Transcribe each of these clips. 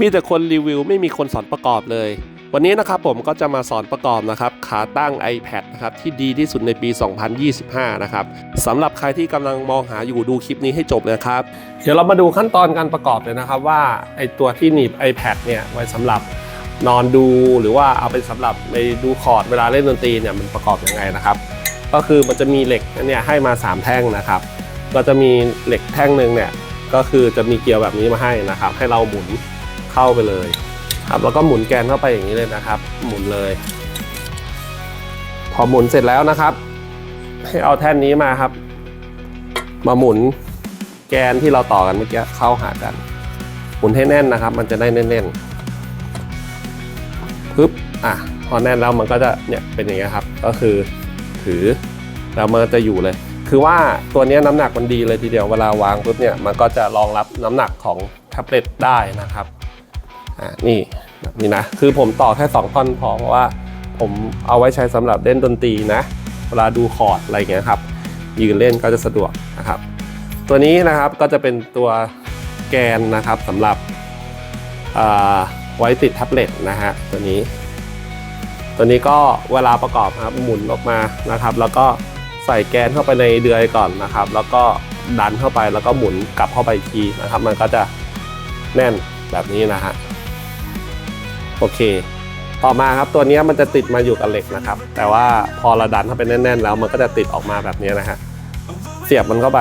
มีแต่คนรีวิวไม่มีคนสอนประกอบเลย วันนี้นะครับผมก็จะมาสอนประกอบนะครับขาตั้ง iPad นะครับที่ดีที่สุดในปี 2025 นะครับสำหรับใครที่กำลังมองหาอยู่ดูคลิปนี้ให้จบเลยครับ เดี๋ยวเรามาดูขั้นตอนการประกอบเลยนะครับว่าไอตัวที่หนีบ iPad เนี่ยไว้สำหรับนอนดูหรือว่าเอาไปสำหรับไปดูคอร์ดเวลาเล่นดนตรีเนี่ยมันประกอบยังไงนะครับก็คือมันจะมีเหล็กเนี่ยให้มา 3 แท่งนะครับ ก็จะมีเหล็กแท่งหนึ่งเนี่ยก็คือจะมีเกลียวแบบนี้มาให้นะครับ ให้เราหมุน เข้าไปเลยครับแล้วก็หมุนแกนเข้าไปอย่างนี้เลยนะครับ หมุนเลย พอหมุนเสร็จแล้วนะครับ ให้เอาแท่นนี้มาครับ มาหมุนแกนที่เราต่อกันเมื่อกี้เข้าหากัน หมุนให้แน่นนะครับ มันจะได้แน่นๆปึ๊บอะพอแน่นแล้วมันก็จะเนี่ยเป็นอย่างนี้ยครับ ก็คือถือแล้วมันจะอยู่เลย คือว่าตัวนี้น้ำหนักมันดีเลยทีเดียวเวลาวางปุ๊บเนี่ยมันก็จะรองรับน้ำหนักของแท็บเล็ตได้นะครับ อ่านี่แบบนี้นะ คือผมต่อแค่ 2 ท่อนพอเพราะว่าผมเอาไว้ใช้สำหรับเล่นดนตรีนะ เวลาดูคอร์ดอะไรเงี้ยครับ ยืนเล่นก็จะสะดวกนะครับ ตัวนี้นะครับก็จะเป็นตัวแกนนะครับสำหรับไว้ติดแท็บเล็ตนะฮะตัวนี้ ตัวนี้ก็เวลาประกอบครับหมุนออกมานะครับ แล้วก็ใส่แกนเข้าไปในเดือยก่อนนะครับ แล้วก็ดันเข้าไปแล้วก็หมุนกลับเข้าไปอีกทีนะครับ มันก็จะแน่นแบบนี้นะฮะ โอเค ต่อมาครับตัวนี้มันจะติดมาอยู่กับเหล็กนะครับ แต่ว่าพอเราดันเข้าไปแน่น ๆ แล้วมันก็จะติดออกมาแบบนี้นะฮะเสียบมันเข้าไป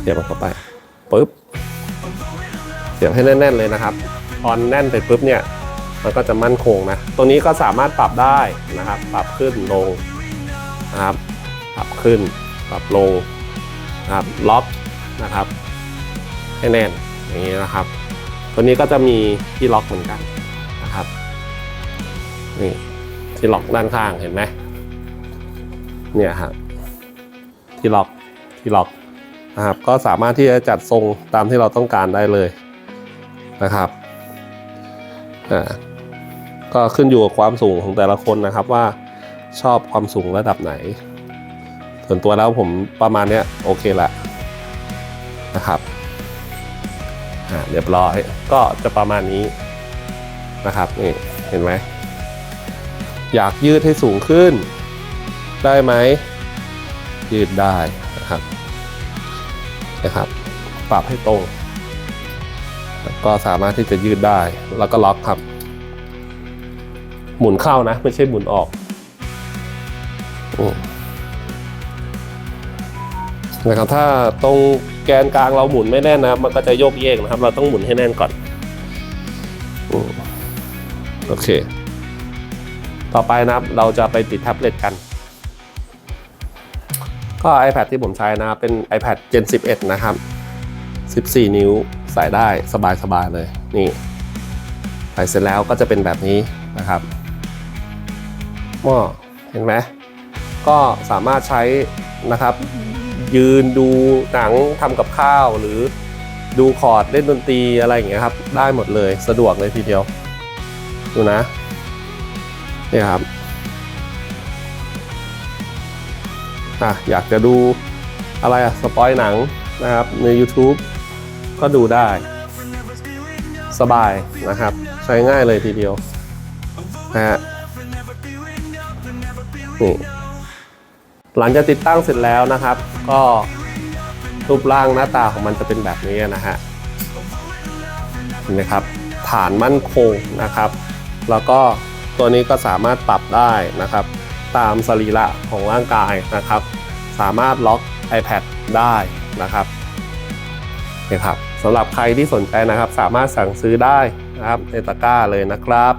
เสียบมันเข้าไปปุ๊บเสียบให้แน่น ๆ เลยนะครับพอแน่นไปปุ๊บเนี่ยมันก็จะมั่นคงนะตรงนี้ก็สามารถปรับได้นะครับ ปรับขึ้นลงนะครับ ปรับขึ้น ปรับลงนะครับ ล็อกนะครับ ให้แน่นอย่างนี้นะครับ ตัวนี้ก็จะมีที่ล็อกเหมือนกันนะครับนี่ที่ล็อกด้านข้างเห็นไหมเนี่ยครับที่ล็อกที่ล็อกนะครับ ก็สามารถที่จะจัดทรงตามที่เราต้องการได้เลยนะครับอ่าก็ขึ้นอยู่กับความสูงของแต่ละคนนะครับว่าชอบความสูงระดับไหน ส่วนตัวแล้วผมประมาณเนี้ยโอเคละนะครับ อ่าเรียบร้อยก็จะประมาณนี้นะครับนี่เห็นไหมอยากยืดให้สูงขึ้น ได้ไหม ยืดได้นะครับนะครับ ปรับให้ตรง ก็สามารถที่จะยืดได้แล้วก็ล็อกครับ หมุนเข้านะ ไม่ใช่หมุนออกอนะครับถ้าตรง แกนกลางเราหมุนไม่แน่นนะมันก็จะโยกเยกนะครับ เราต้องหมุนให้แน่นก่อนอืมโอเค ต่อไปนะครับเราจะไปติดแท็บเล็ตกัน ก็ iPad ที่ผมใช้นะครับเป็น iPad Gen 11 นะครับ 14 นิ้วใส่ได้สบายๆเลย นี่ใส่เสร็จแล้วก็จะเป็นแบบนี้นะครับก็เห็นไหมก็สามารถใช้นะครับ ยืนดูหนังทำกับข้าวหรือดูคอร์ดเล่นดนตรีอะไรอย่างเงี้ยครับ ได้หมดเลยสะดวกเลยทีเดียว ดูนะนี่ครับอะอยากจะดูอะไรอะสปอยหนังนะครับใน YouTube ก็ดูได้ สบายนะครับ ใช้ง่ายเลยทีเดียวนะฮะนี่ หลังจากติดตั้งเสร็จแล้วนะครับ ก็รูปร่างหน้าตาของมันจะเป็นแบบนี้นะฮะเห็นไหมครับ ฐานมั่นคงนะครับ แล้วก็ตัวนี้ก็สามารถปรับได้นะครับ ตามสรีระของร่างกายนะครับ สามารถล็อก iPad ได้นะครับนะครับสำหรับใครที่สนใจนะครับ สามารถสั่งซื้อได้นะครับในตะกร้าเลยนะครับ